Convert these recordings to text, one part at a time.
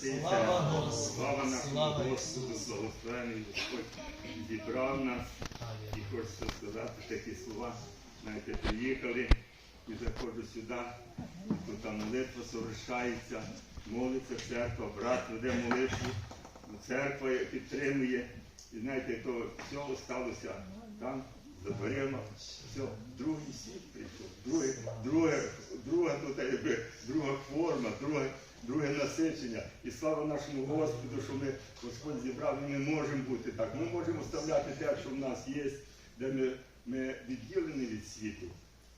Слава. Господу, Слава нашому Господу, благословений Господь зібрав нас. І хочеться сказати такі слова. Знаєте, приїхали і заходжу сюди, тут там молитва совершається, молиться церква, брат веде молитву, церква підтримує. І знаєте, то все сталося там, за дверима. Все, другий світ прийшов, друге, друге, друга, тут, друга форма, друге, друге насичення. І слава нашому Господу, що ми Господь зібрав, ми можемо бути так. Ми можемо вставляти те, що в нас є, де ми, ми відділені від світу.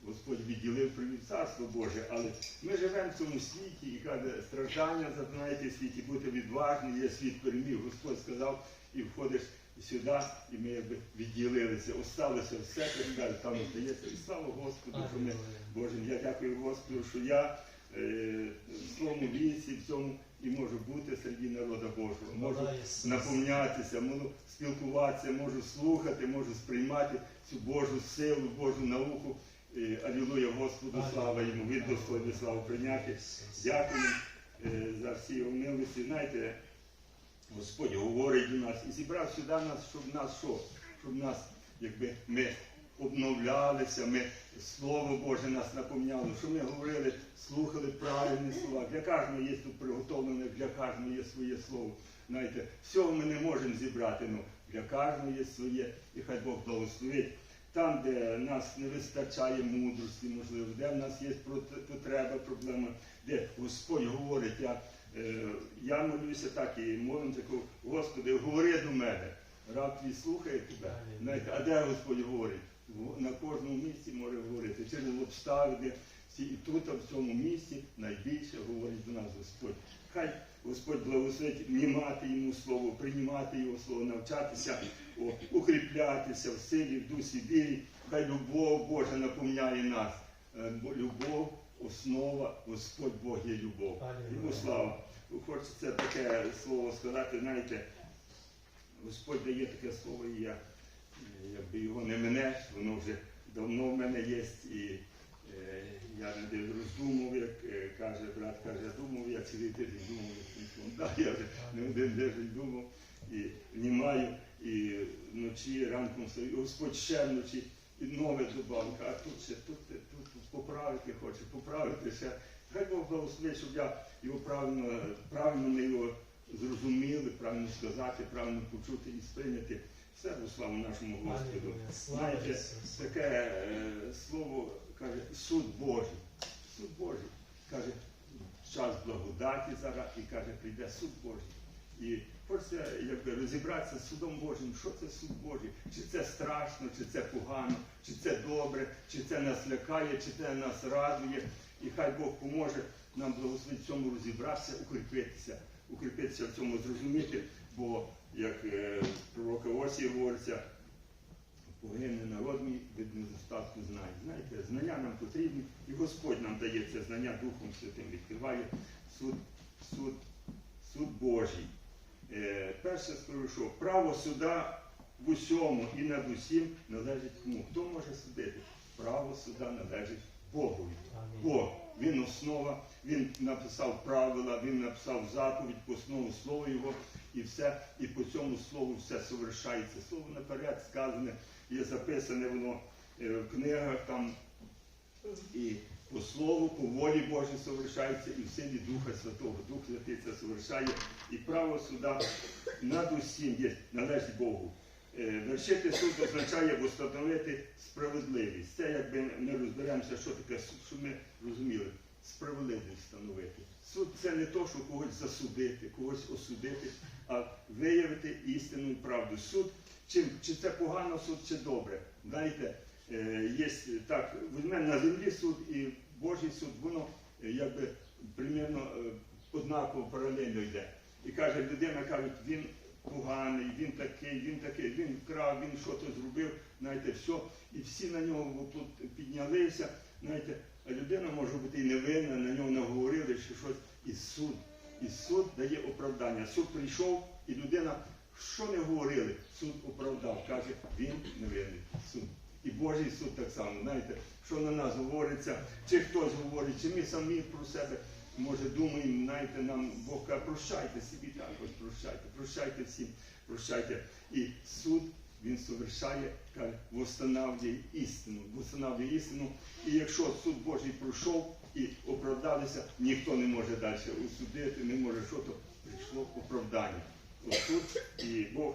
Господь відділив привів царство Боже, але ми живемо в цьому світі і каже, страждання знаєте, в світі, бути відважним, є світ переміг. Господь сказав, і входиш сюди, і ми якби відділилися. Осталося все, каже, там остається. І слава Господу, що ми Боже, я дякую Господу, що я в своєму віці, в цьому і можу бути серед народу Божого. Можу наповнятися, можу спілкуватися, можу слухати, можу сприймати цю Божу силу, Божу науку. Е, Алілуя Господу, слава йому, від Господи, славу прийняти. Дякую е, за всі його милості. Знаєте, Господь говорить до нас і зібрав сюди нас, щоб нас що? Щоб нас, якби ми обновлялися, ми Слово Боже нас наповняло, щоб ми говорили, слухали правильні слова. Для кожного є тут приготовлене, для кожного є своє слово. Знаєте, всього ми не можемо зібрати, але для кожного є своє, і хай Бог благословить. Там, де нас не вистачає мудрості, можливо, де в нас є потреба, проблема, де Господь говорить, я, е, я молюся так і молимося, кажу, Господи, говори до мене. Раб твій слухає тебе. А де Господь говорить? В- На кожному місці може говорити. Через обставини. всі. І тут, в цьому місці, найбільше говорить до нас Господь. Хай Господь благословить внімати йому слово, приймати його слово, навчатися, о, укріплятися в силі, в дусі вірі. Хай любов Божа наповняє нас. Е, бо Любов, основа, Господь Бог є любов. Йому слава. Хочеться таке слово сказати, знаєте, Господь дає таке слово, і я якби його не минеш, воно вже давно в мене є. І е, я не роздумав, як е, каже брат, каже, думав, я цілий тиждень думав, як. Да, я вже не один тиждень думав і внімаю, і вночі, ранком стою, Господь ще вночі. І нове добавка, а тут ще тут, тут, тут поправити хоче, поправити ще. Хай Бог благословить, щоб я його правильно, правильно ми його зрозуміли, правильно сказати, правильно почути і сприйняти. Все во славу нашому Господу. Знаєте, таке е, слово каже суд Божий. Суд Божий. Каже, час благодаті зараз і каже, прийде суд Божий. І хочеться якби, розібратися з судом Божим, що це суд Божий, чи це страшно, чи це погано, чи це добре, чи це нас лякає, чи це нас радує. І хай Бог поможе нам благословити в цьому розібратися, укріпитися, укріпитися в цьому зрозуміти, бо як е, пророка Осії говориться, погине народ мій від недостатку знань. Знаєте, знання нам потрібні, і Господь нам дає це знання Духом Святим, відкриває суд, суд, суд Божий. Е, перше скажу, що право суда в усьому і над усім належить кому? Хто може судити? Право суда належить Богові. Амінь. Бог, він основа, він написав правила, він написав заповідь по основу слова його, і все, і по цьому слову все совершається. Слово наперед сказане, є записане воно е, в книгах там, і по слову, по волі Божій совершається, і в силі Духа Святого. Дух Святий це совершає. І право суда над усім є, належить Богу. Е, Вершити суд означає встановити справедливість. Це якби ми розберемося, що таке суд, щоб ми розуміли. Справедливість встановити. Суд це не то, що когось засудити, когось осудити, а виявити істину і правду. Суд, чим, чи це погано суд, чи добре. Знаєте, е, є так, візьмемо на землі суд і Божий суд, воно е, якби примірно е, однаково паралельно йде. І каже, людина каже, він поганий, він такий, він такий, він вкрав, він що то зробив, знаєте, все. І всі на нього тут піднялися, знаєте, а людина може бути і невинна, на нього наговорили, що щось. І суд, і суд дає оправдання. Суд прийшов, і людина, що не говорили, суд оправдав. Каже, він невинний. Суд. І Божий суд так само, знаєте, що на нас говориться, чи хтось говорить, чи ми самі про себе. може думаємо, знаєте, нам Бог каже, прощайте собі також, прощайте, прощайте всім, прощайте. І суд він совершає, каже, восстанавлює істину, восстанавлює істину. І якщо суд Божий пройшов і оправдалися, ніхто не може далі усудити, не може що то прийшло оправдання. От тут і Бог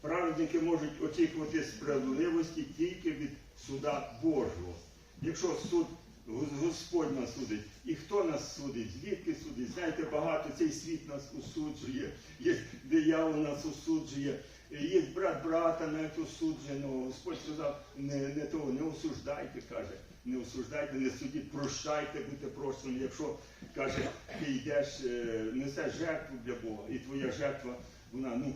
Праведники можуть очікувати справедливості тільки від суда Божого. Якщо суд Господь нас судить, і хто нас судить, звідки судить? Знаєте, багато цей світ нас осуджує, є диявол нас осуджує, є брат брата навіть осуджує. Ну, Господь сказав, не, не того, не осуждайте, каже, не осуждайте, не судіть, прощайте, будьте прощені. Якщо каже, ти йдеш, е, несеш жертву для Бога, і твоя жертва, вона, ну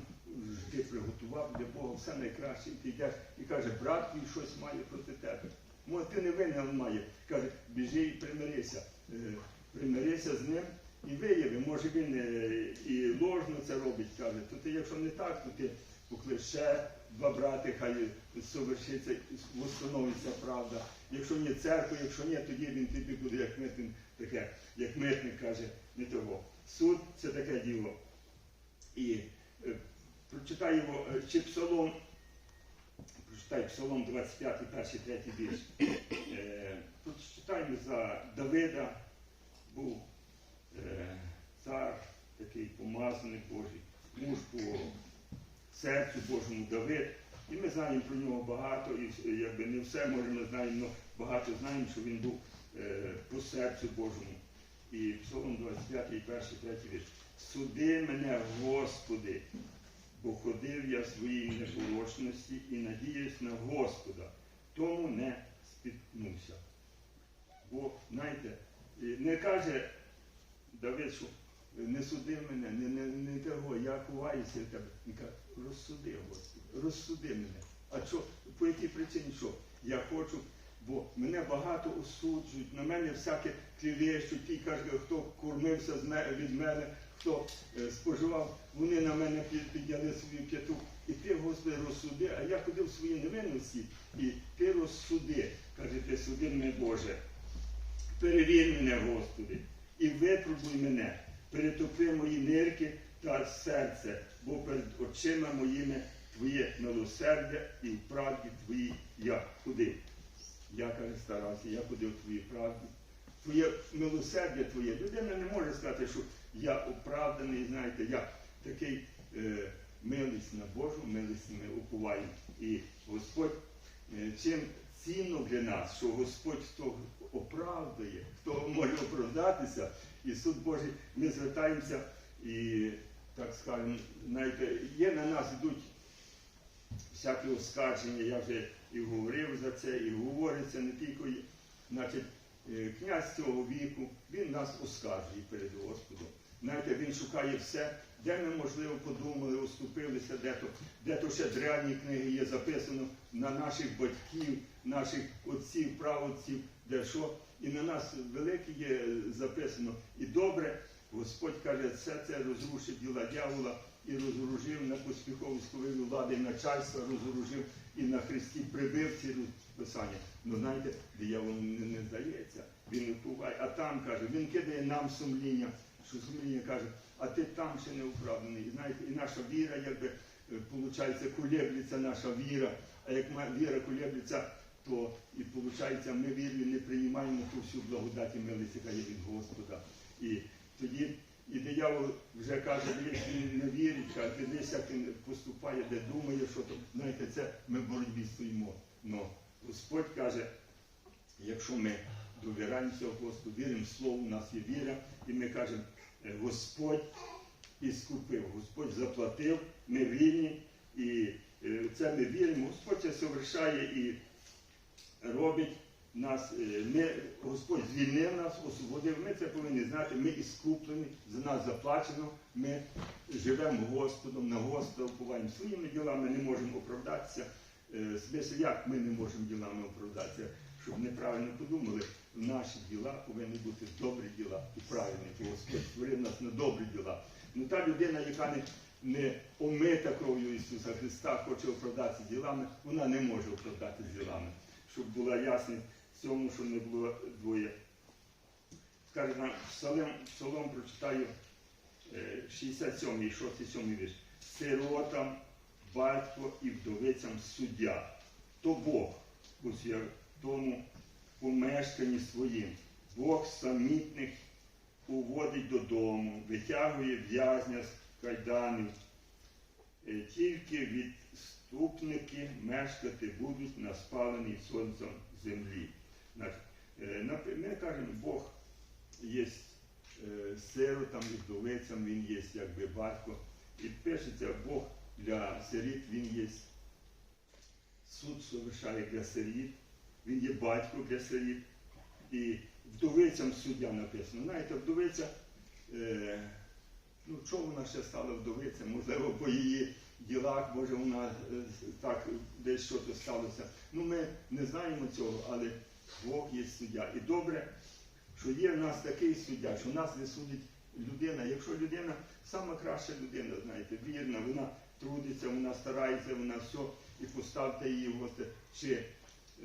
ти приготував для Бога все найкраще, і ти йдеш і каже, брат твій щось має проти тебе. Може, ти не винен має. Каже, біжи і примирися. Е, Примирися з ним і вияви. Може він е, і ложно це робить, каже. То ти, якщо не так, то ти поклич два брати, хай совершиться, встановиться правда. Якщо ні церква, якщо ні, тоді він тобі буде як митник, таке, як митник каже, не того. Суд це таке діло. І е, прочитаємо е, чи псалом, прочитай псалом 25, перший, третій вірш. Е, Прочитаємо за Давида, був е, цар, такий помазаний Божий, муж по серцю Божому Давид. І ми знаємо про нього багато, і якби не все, може, ми знаємо, але багато знаємо, що він був е, по серцю Божому. І Псалом 25, перший, третій вірш. Суди мене, Господи, бо ходив я в своїй непорочності і надіюсь на Господа, тому не спіткнувся. Бо, знаєте, не каже Давид, що не суди мене, не, не, не того, я ховаюся в тебе. Він каже, розсуди, Господи, розсуди мене. А що, по якій причині що? Я хочу, бо мене багато осуджують, на мене всяке клівещуть, ті кажуть, хто кормився від мене, хто е, споживав, вони на мене підняли свою п'яту. І ти, Господи, розсуди, а я ходив в своїй невинності, і ти розсуди, каже, ти суди мене, Боже. Перевір мене, Господи, і випробуй мене, перетопи мої нирки та серце, бо перед очима моїми Твоє милосердя і в правді Твоїй я ходив. Я каже, старався, я ходив в Твоїй правді. Твоє милосердя Твоє. Людина не може сказати, що я оправданий, знаєте, я такий е, милість на Божу, милість ми уповаємо. І Господь е, чим цінно для нас, що Господь хто оправдує, хто може оправдатися, і суд Божий, ми звертаємося і, так скажемо, знаєте, є на нас йдуть всякі оскарження, я вже і говорив за це, і говориться не тільки, значить, е, князь цього віку, він нас оскаржує перед Господом. Знаєте, він шукає все, де ми, можливо, подумали, оступилися, де то, де то ще древні книги є записано на наших батьків, наших отців, праотців, де що. І на нас велике є записано. І добре, Господь каже, все це розрушив діла дьявола і розоружив на поспіховської влади начальства, розоружив і на Христі прибив ці писання. Ну знаєте, диявол не, не здається, він не впливає. А там каже, він кидає нам сумління, що сумління каже, а ти там ще не оправданий. І знаєте, і наша віра, якби виходить, колеблється наша віра. А як віра колеблється, то і виходить, ми вірю, не приймаємо ту всю благодать і милість, яка є від Господа. І тоді і диявол вже каже, дивись, не вірить, каже, дивись, як він поступає, де думає, що то. Знаєте, це ми в боротьбі стоїмо. Но Господь каже, якщо ми довіраємося Господу, віримо в Слово, у нас є віра, і ми кажемо, е, Господь іскупив, Господь заплатив, ми вільні, і е, це ми віримо, Господь це совершає і робить нас, е, ми, Господь звільнив нас, освободив, ми це повинні знати, ми іскуплені, за нас заплачено, ми живемо Господом, на Господа уповаємо. Своїми ділами не можемо оправдатися. Е, Смисл, як ми не можемо ділами оправдатися, щоб неправильно подумали, наші діла повинні бути добрі діла і правильні. Господь створив нас на добрі діла. Ну та людина, яка не, не омита кров'ю Ісуса Христа, хоче оправдатися ділами, вона не може оправдатися ділами. Щоб була ясність цьому, що не було двоє. скаже нам псалом, псалом прочитаю е, 67 6 7 вірш. Сиротам, батько і вдовицям суддя. То Бог у святому помешканні своїм. Бог самітних уводить додому, витягує в'язня з кайданів. Е, Тільки відступники мешкати будуть на спаленій сонцем землі. На- е, Ми кажемо, Бог є е, сиротам і вдовицям, Він є якби батько. І пишеться Бог для сиріт, Він є суд совершає для сиріт, Він є батько для сиріт. І вдовицям суддя написано. Знаєте, вдовиця, е, ну чого вона ще стала вдовиця? Можливо, по її ділах, може вона е, так десь щось сталося. Ну ми не знаємо цього, але Бог є суддя. І добре, що є в нас такий суддя, що нас не судить людина. Якщо людина, сама краща людина, знаєте, вірна, вона трудиться, вона старається, вона все, і поставте її, Господи, чи,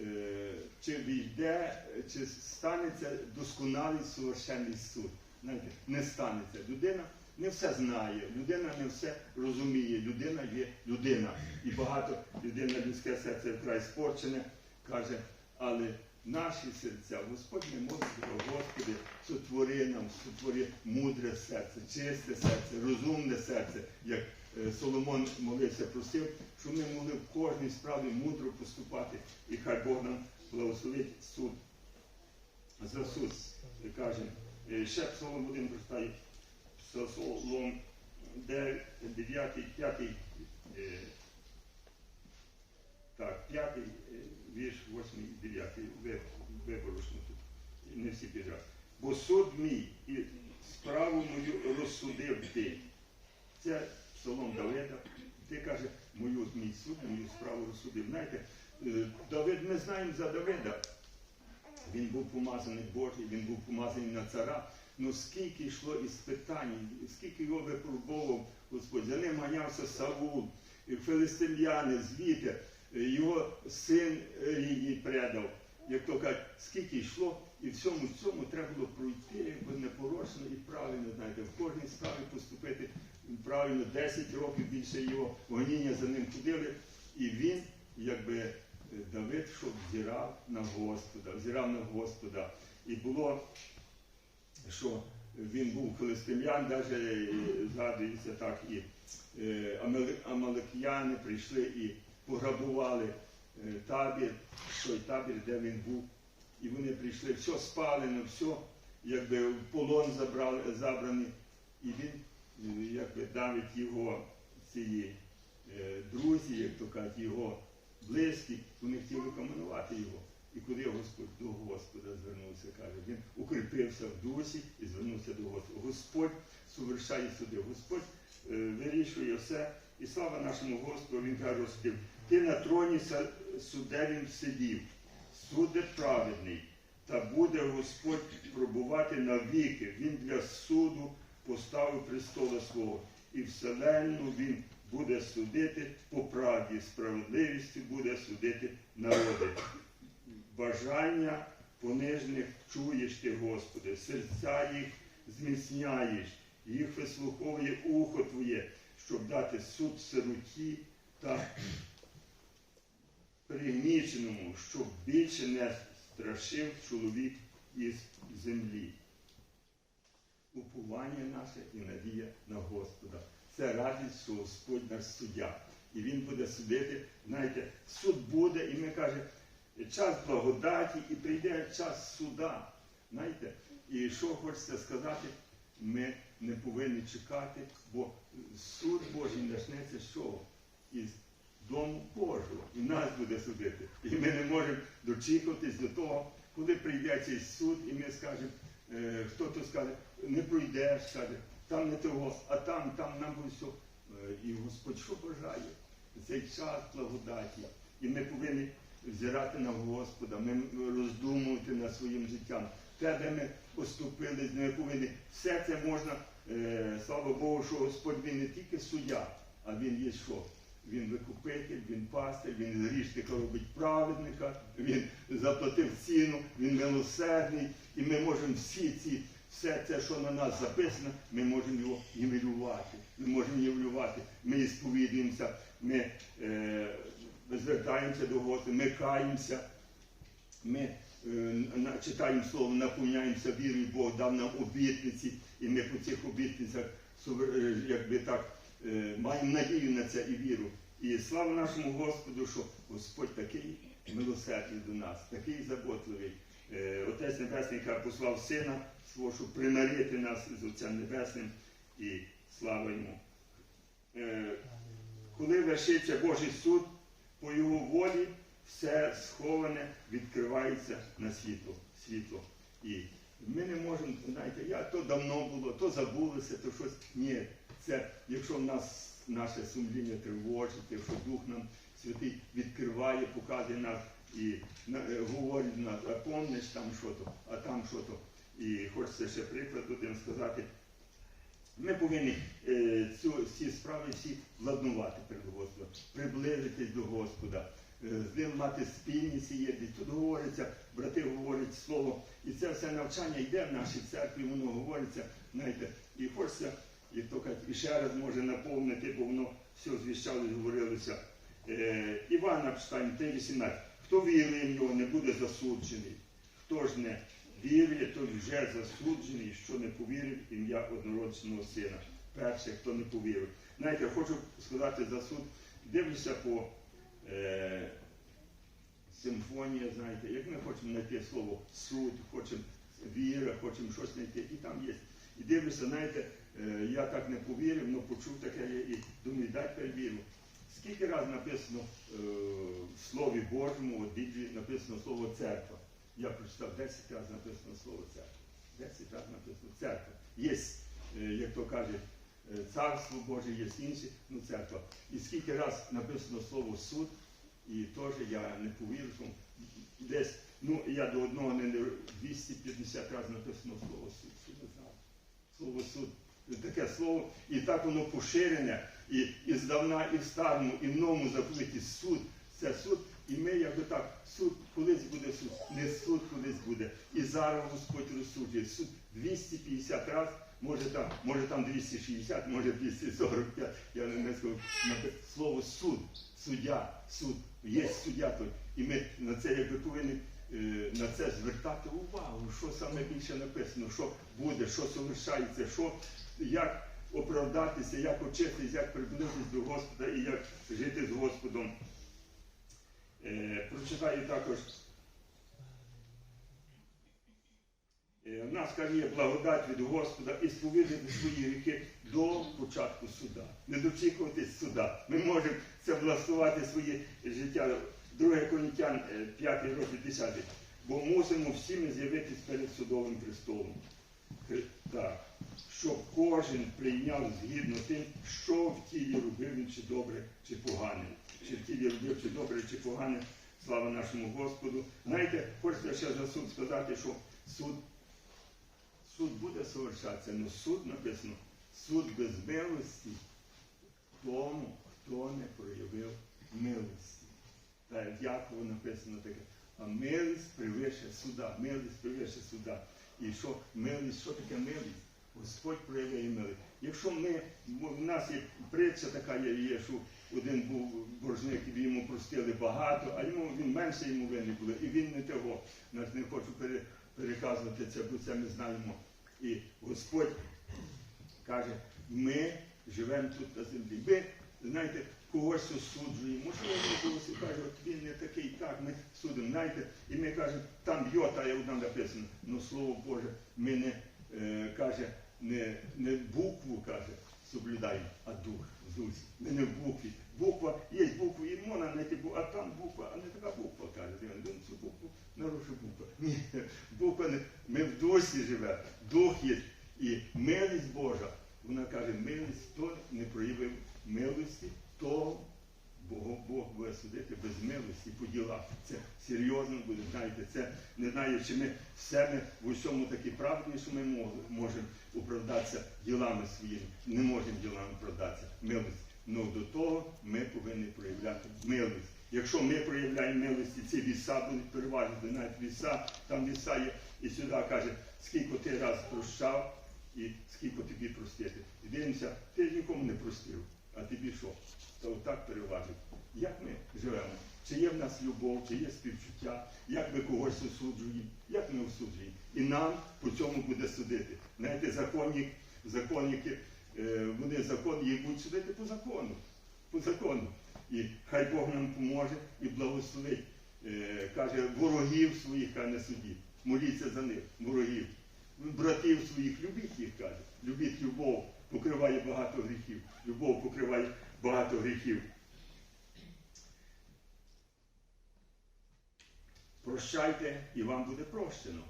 е, чи війде, чи станеться досконалий совершенний суд. Знаєте, не станеться. Людина не все знає, людина не все розуміє, людина є людина. І багато людина, людське серце вкрай спорчене, каже, але наші серця, Господь не може Господи, сотвори нам, сотвори мудре серце, чисте серце, розумне серце, як е, Соломон молився, просив, щоб ми могли в кожній справі мудро поступати. І хай Бог нам благословить суд за суд. Каже, е, ще псалом один прочитаю, Псалом 9, 5, е, так, п'ятий е, вірш, восьмий, дев'ятий, ви- тут. Не всі підряд. Бо суд мій і справу мою розсудив ти. Це псалом Давида. Ти каже, мою мій суд, мою справу розсудив. Знаєте, е, Давид, ми знаємо за Давида. Він був помазаний Божий, він був помазаний на цара. Ну скільки йшло із питань, скільки його випробовував Господь. За ним ганявся Саул, і филистимляни, звідти, е, його син е, рідній предав. Як то кажуть, скільки йшло, і всьому цьому треба було пройти якби непорочно і правильно, знаєте, в кожній справі поступити правильно 10 років більше його гоніння за ним ходили. І він, якби е, Давид, що взирав на Господа, взирав на Господа. І було, що він був филистимлян, навіть згадується так, і е, амалекяни прийшли і пограбували е, табір, той табір, де він був. І вони прийшли, все спалено, все якби в полон забрали, забрані. І він, е, якби навіть його ці е, друзі, як то кажуть, його близькі, вони хотіли каменувати його. І куди Господь до Господа звернувся, каже, він укріпився в дусі і звернувся до Господа. Господь совершає суди, Господь е, вирішує все. І слава нашому Господу, він каже, Господи, ти на троні суддевім сидів, суде праведний, та буде Господь пробувати навіки. Він для суду поставив престола свого, і вселенну він буде судити по правді, справедливістю буде судити народи. Бажання понижних чуєш ти, Господи, серця їх зміцняєш, їх вислуховує ухо Твоє, щоб дати суд сироті та пригніченому, щоб більше не страшив чоловік із землі. Упування наше і надія на Господа. Це радість, що Господь наш суддя. І Він буде судити. Знаєте, суд буде, і ми кажемо, час благодаті, і прийде час суда. Знаєте, і що хочеться сказати, ми не повинні чекати, бо суд Божий почнеться з чого? Із дому Божого. І нас буде судити. І ми не можемо дочікуватись до того, коли прийде цей суд, і ми скажемо, е, хто то скаже, не пройдеш, скаже, там не того, а там, там нам буде все. Е, І Господь що бажає? Цей час благодаті. І ми повинні взирати на Господа, ми роздумувати над своїм життям. Те, де ми поступили, ми повинні. Все це можна, е, слава Богу, що Господь він не тільки суддя, а він є що? Він викупитель, він пастир, він грішника робить праведника, він заплатив ціну, він милосердний. І ми можемо всі ці все це, що на нас записано, ми можемо його нівелювати. Ми можемо нівелювати. Ми сповідуємося, ми е, звертаємося до Господа, ми каємося, ми е, читаємо слово, наповняємося вірою, Бог дав нам обітниці, і ми по цих обітницях е, якби так, маємо надію на це і віру. І слава нашому Господу, що Господь такий милосердний до нас, такий заботливий. Е, Отець Небесний яка послав Сина свого, щоб примирити нас з Отцем Небесним і слава йому. Е, Коли вершиться Божий суд, по його волі все сховане відкривається на світло. світло. І ми не можемо, знаєте, я то давно було, то забулося, то щось. Ні, це якщо нас наше сумління тривожить, якщо Дух нам святий відкриває, показує нас і е, говорить нас, а помниш там що то, а там що то. І хочеться ще приклад один сказати. Ми повинні е, цю, ці справи всі владнувати перед Господом, приблизитись до Господа, е, з ним мати спільність єдність. Тут говориться, брати говорять слово, і це все навчання йде в нашій церкві, воно говориться, знаєте, і хочеться, як то і ще раз може наповнити, бо воно все звіщалось, говорилося. Е, Івана читаємо 3.18. Хто вірує в нього, не буде засуджений. Хто ж не вірує, той вже засуджений, що не повірив ім'я однородженого сина. Перше, хто не повірив. Знаєте, хочу сказати за суд. Дивлюся по е, симфонія, знаєте, як ми хочемо знайти слово суд, хочемо віра, хочемо щось знайти, і там є. І дивлюся, знаєте, я так не повірив, але почув таке і думаю, дай перевірю. Скільки раз написано е, в Слові Божому, в Біблії написано слово церква. Я прочитав 10 разів написано слово церква. 10 разів написано церква. Є, е, як то кажуть, е, царство Боже, є інші, ну церква. І скільки раз написано слово суд, і теж я не повірив, що десь, ну я до одного не- 250 разів написано слово суд. Суд не знав. Слово суд. Таке слово, і так воно поширене, і, і здавна, і в старому, і в новому заповіті суд. Це суд, і ми якби так, суд, колись буде суд, не суд колись буде. І зараз Господь розсуджує. Суд 250 разів, може там, може там 260, може 245, я не, скажу. Слово суд, суддя, суд, є суддя той. І ми на це якби повинні на це звертати увагу, що саме більше написано, що буде, що совершається, що, як оправдатися, як очиститись, як приблизитись до Господа і як жити з Господом. Е, прочитаю також. Е, в нас каже, благодать від Господа і сповідати свої гріхи до початку суда. Не дочікуватись суда. Ми можемо це влаштувати своє життя. 2 Коринтян, 5 розділ 10. Бо мусимо всі ми з'явитись перед судовим престолом. Так. Щоб кожен прийняв згідно тим, що в тілі робив він, чи добре, чи погане. Чи в тілі робив, чи добре, чи погане. Слава нашому Господу. Знаєте, хочеться ще за суд сказати, що суд суд буде совершатися, але суд написано, суд без милості тому, хто не проявив милості. Так як Якову написано таке, а милість превише суда, милість превише суда. І що милість, що таке милість? Господь проявляє милість. Якщо ми, бо в нас є притча така є, що один був боржник, і йому простили багато, а йому він менше йому винні були, і він не того. Нас не хочу пере, переказувати це, бо це ми знаємо. І Господь каже, ми живемо тут на землі. Ми, знаєте, когось осуджуємо. Можливо, ми когось каже, от він не такий, так, ми судимо. Знаєте, і ми кажемо, там йота, як там написано. Ну, слово Боже, ми не е, каже, не, не букву каже, соблюдаємо, а дух. Дух. Ми не в букві. Буква, є букви, і можна знайти букву, а там буква, а не така буква, каже. Ну, цю букву нарушу буква. Ні, буква не. Ми в дусі живемо, дух є. І милість Божа, вона каже, милість, хто не проявив милості, то Бог, Бог буде судити без милості по ділах. Це серйозно буде, знаєте, це не знаю, чи ми все ми в усьому такі праведні, що ми можемо оправдатися ділами своїми. Не можемо ділами оправдатися. Милость. Ну до того ми повинні проявляти милость. Якщо ми проявляємо милості, ці віса будуть переважити, навіть віса, там віса є І сюди каже, скільки ти раз прощав і скільки тобі простити. Дивимося, ти нікому не простив, а тобі що? То отак переважить. Як ми живемо? Чи є в нас любов, чи є співчуття, як ми когось осуджуємо, як ми осуджуємо. І нам по цьому буде судити. Знаєте, законник, законники, е, вони закон, їх будуть судити по закону. По закону. І хай Бог нам поможе і благословить. Е, каже, ворогів своїх хай не судіть. Моліться за них, ворогів. Братів своїх любіть їх, каже. Любіть любов, покриває багато гріхів. Любов покриває багато гріхів. Прощайте і вам буде прощено.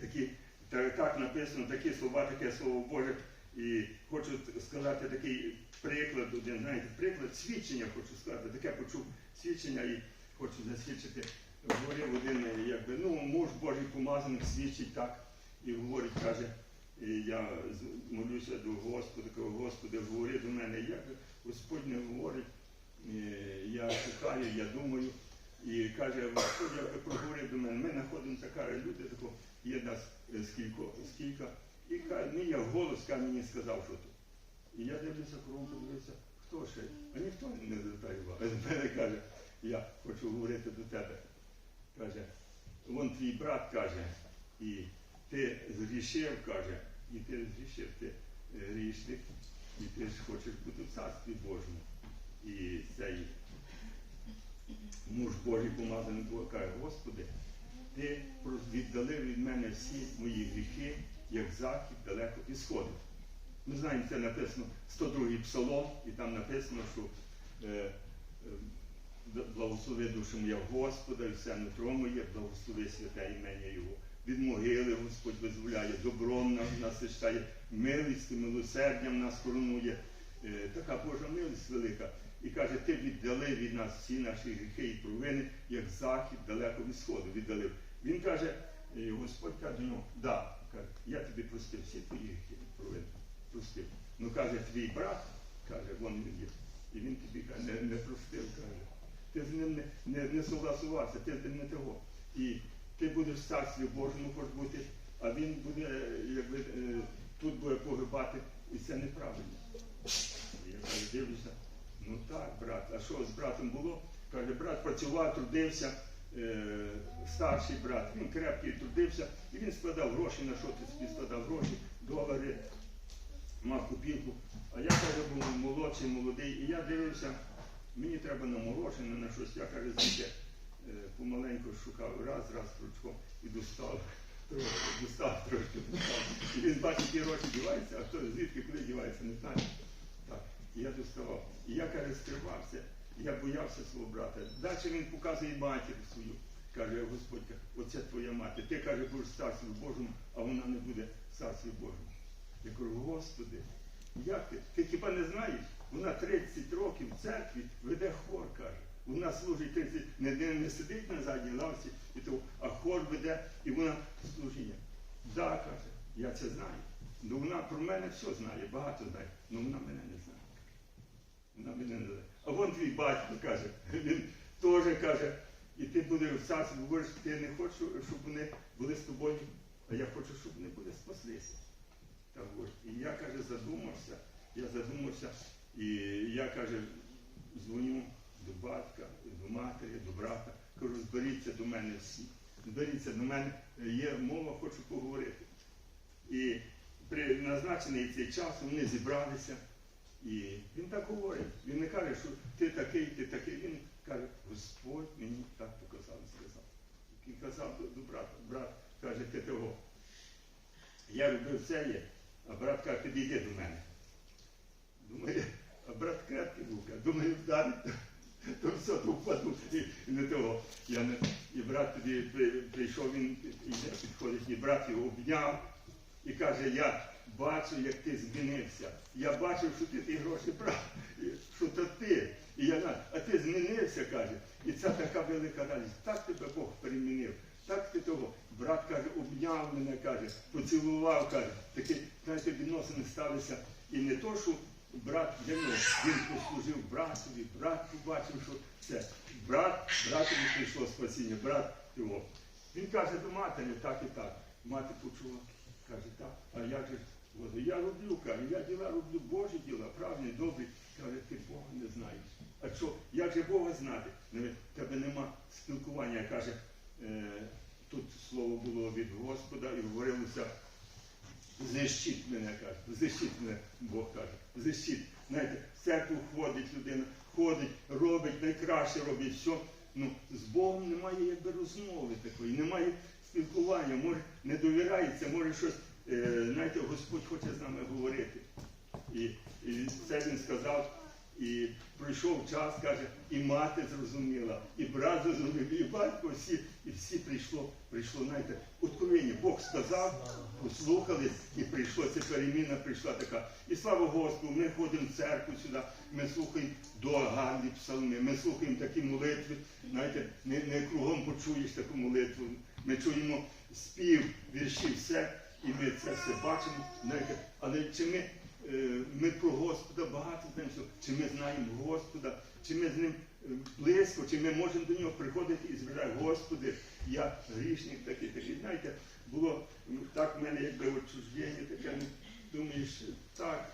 Такі, та- так написано, такі слова, таке слово Боже. І хочу сказати такий приклад, один, знаєте, приклад свідчення хочу сказати. Таке почув свідчення і хочу засвідчити. Говорив один, якби, ну, муж Божий помазаний свідчить так. І говорить, каже, і я молюся до Господа, кажу, Господи, говори до мене, як Господь не говорить, е, я шукаю, я думаю. І каже, Господь якби проговорив до мене, ми знаходимося, каже, люди тако, є нас е, скілько, скільки. І каже, мій голос каже, мені сказав, що тут. І я дивлюся кругом, подивився, хто ще? А ніхто не звертає увагу. З мене каже, я хочу говорити до тебе. Каже, вон твій брат каже, і ти згрішив, каже, і ти згрішив, ти е, грішник, і ти ж хочеш бути в царстві Божому. І цей муж Божий помазаний каже, Господи, ти віддалив від мене всі мої гріхи, як захід далеко і сходив. Ми знаємо, це написано 102-й псалом, і там написано, що е, е, благослови душу моя Господа, і все нутро моє, благослови святе імення Його. Від могили Господь визволяє, добром нас насищає, милістю, милосердям нас коронує. Е, така Божа милість велика. І каже, ти віддалив від нас всі наші гріхи і провини, як захід далеко від сходу віддалив. Він каже, е, Господь каже до нього, да, каже, я тобі простив всі твої гріхи і провини. Простив. Ну каже, твій брат, каже, вон він є. І він тобі каже, не, не простив, каже. Ти з ним не, не, не согласувався, ти з ним не того. І ти будеш царстві Божому хоч бути, а він буде, е, якби, е, тут буде погибати, і це неправильно. Я кажу, дивлюся, ну так, брат, а що з братом було? Каже, брат працював, трудився, е, старший брат, він крепкий трудився, і він складав гроші, на що ти собі складав гроші, долари, мав копілку. А я каже, був молодший, молодий, і я дивився, мені треба на морожене, на щось. Я каже, звідти помаленьку шукав раз, раз ручком і достав. Трошки достав, трошки достав. І він бачить, які гроші діваються, а хто звідки куди дівається, не знає. Так, і я доставав. І я, каже, скривався, я боявся свого брата. Далі він показує матір свою. Каже, Господь, оце твоя мати. Ти каже, будеш царстві Божому, а вона не буде царстві Божому. Я кажу, Господи, як ти? Ти хіба не знаєш? Вона 30 років в церкві веде хор, каже. Вона служить 30, не, не, сидить на задній лавці, і то, а хор веде, і вона служіння. Да, каже, я це знаю. Ну вона про мене все знає, багато знає, але вона мене не знає. Вона мене не знає. А вон твій батько каже, він теж каже, і ти будеш в царстві, говориш, ти не хочеш, щоб вони були з тобою, а я хочу, щоб вони були спаслися. Так. І я, каже, задумався, я задумався, і я, каже, дзвоню до батька, до матері, до брата, кажу, зберіться до мене всі. Зберіться до мене, є мова, хочу поговорити. І при назначений цей час вони зібралися. І він так говорить. Він не каже, що ти такий, ти такий. Він каже, Господь мені так показав і сказав. Він казав до, брата, брат каже, ти того. Я робив це є, а брат каже, підійди до мене. Думаю, а брат крепкий був, каже, думаю, вдарить, то, все, то впаду. І, не того. Я не, і брат тоді прийшов, він підходить, і брат його обняв і каже, я бачу, як ти змінився. Я бачив, що ти ті гроші брав, що то ти. І я а ти змінився, каже. І це така велика радість. Так тебе Бог перемінив. Так ти того. Брат каже, обняв мене, каже, поцілував, каже. Такі, знаєте, відносини сталися. І не то, що брат нього, він послужив братові, брат побачив, що це брат, братові прийшло спасіння, брат його. Він каже до матері, так і так. Мати почула, каже, так, а як же Боже, я роблю, каже, я діла роблю Божі діла, правильні, добрі. Каже, ти Бога не знаєш. А що, як же Бога знати? Ну, тебе нема спілкування. Каже, е, тут слово було від Господа і говорилося, знищіть мене, каже, защить мене, Бог каже, защить. Знаєте, в церкву ходить людина, ходить, робить, найкраще робить все. Ну, з Богом немає якби розмови такої, немає спілкування, може не довіряється, може щось, е, знаєте, Господь хоче з нами говорити. І, і це він сказав, і пройшов час, каже, і мати зрозуміла, і брат зрозумів, і батько, всі, і всі прийшло, прийшло, знаєте, откровення. Бог сказав, послухали, і прийшло ця переміна, прийшла така. І слава Господу, ми ходимо в церкву сюди, ми слухаємо до гарні псалми, ми слухаємо такі молитви, знаєте, не, не кругом почуєш таку молитву. Ми чуємо спів, вірші, все, і ми це все бачимо, знаєте, але чи ми ми про Господа багато знаємо, чи ми знаємо Господа, чи ми з ним е, близько, чи ми можемо до нього приходити і звертати, Господи, я грішник такий, такий. Знаєте, було так в мене якби отчуждення таке, ну, думаєш, так,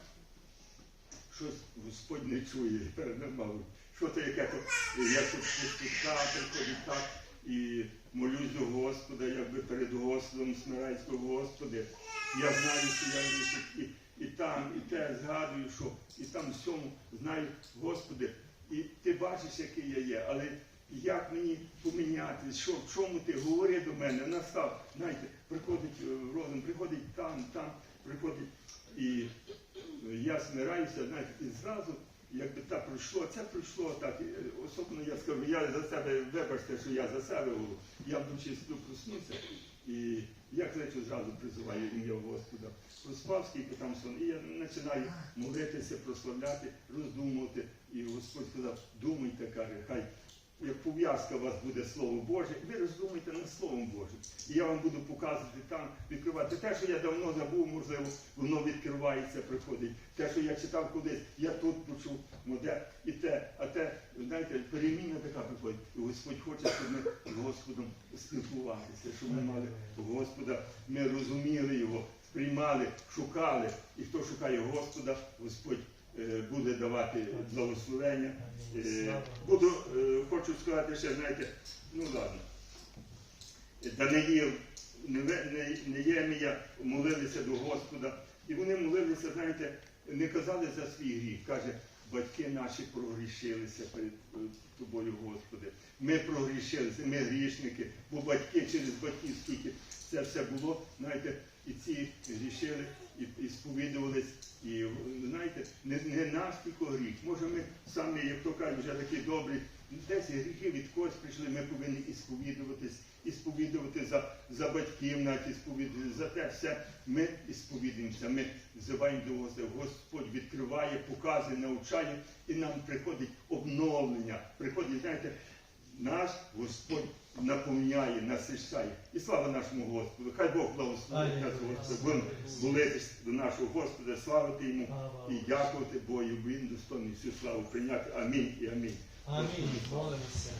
щось Господь не чує, перенормав. Що то яке то, я тут приходить так і молюсь до Господа, якби перед Господом смираюсь до Господи. Я знаю, що я грішник, і, там, і те згадую, що і там всьому знаю, Господи, і ти бачиш, який я є, але як мені поміняти, що, в чому ти говори до мене, настав, знаєте, приходить е, розум, приходить там, там, приходить і я смираюся, знаєте, і зразу, якби так пройшло, це пройшло так. е, Особливо я скажу, я за себе, вибачте, що я за себе я вночі сплю проснуся, і я кличу зразу призиваю ім'я Господа. Проспав скільки там сон, і я починаю молитися, прославляти, роздумувати. І Господь сказав, думайте, каже, хай як пов'язка у вас буде Слово Боже, ви роздумайте над Словом Божим. І я вам буду показувати там, відкривати. Те, що я давно забув, можливо, воно відкривається, приходить. Те, що я читав кудись, я тут почув, ну де і те, а те, знаєте, переміна така приходить. І Господь хоче, щоб ми з Господом спілкувалися, щоб ми мали Господа, ми розуміли його, сприймали, шукали. І хто шукає Господа, Господь буде давати благословення. Е, Буду, е, хочу сказати ще, знаєте, ну ладно. Даниїл, Неємія молилися до Господа. І вони молилися, знаєте, не казали за свій гріх. Каже, батьки наші прогрішилися перед е, тобою, Господи. Ми прогрішилися, ми грішники, бо батьки через батьків скільки це все було, знаєте, і ці грішили, і, і сповідувались, і знаєте, не, не наш тільки гріх. Може, ми самі, як то кажуть, вже такі добрі, десь гріхи від когось прийшли, ми повинні і сповідуватись, і сповідувати за, за батьків, навіть і сповідувати за те все. Ми і сповідуємося, ми взиваємо до Господа. Господь відкриває, показує, навчає, і нам приходить обновлення. Приходить, знаєте, наш Господь наповняє, насищає. І слава нашому Господу. Хай Бог благословить нас, Господи. Будемо молитись до нашого Господа, славити йому і дякувати Богу. Він достойний всю славу прийняти. Амінь і амінь. Амінь. Молимося.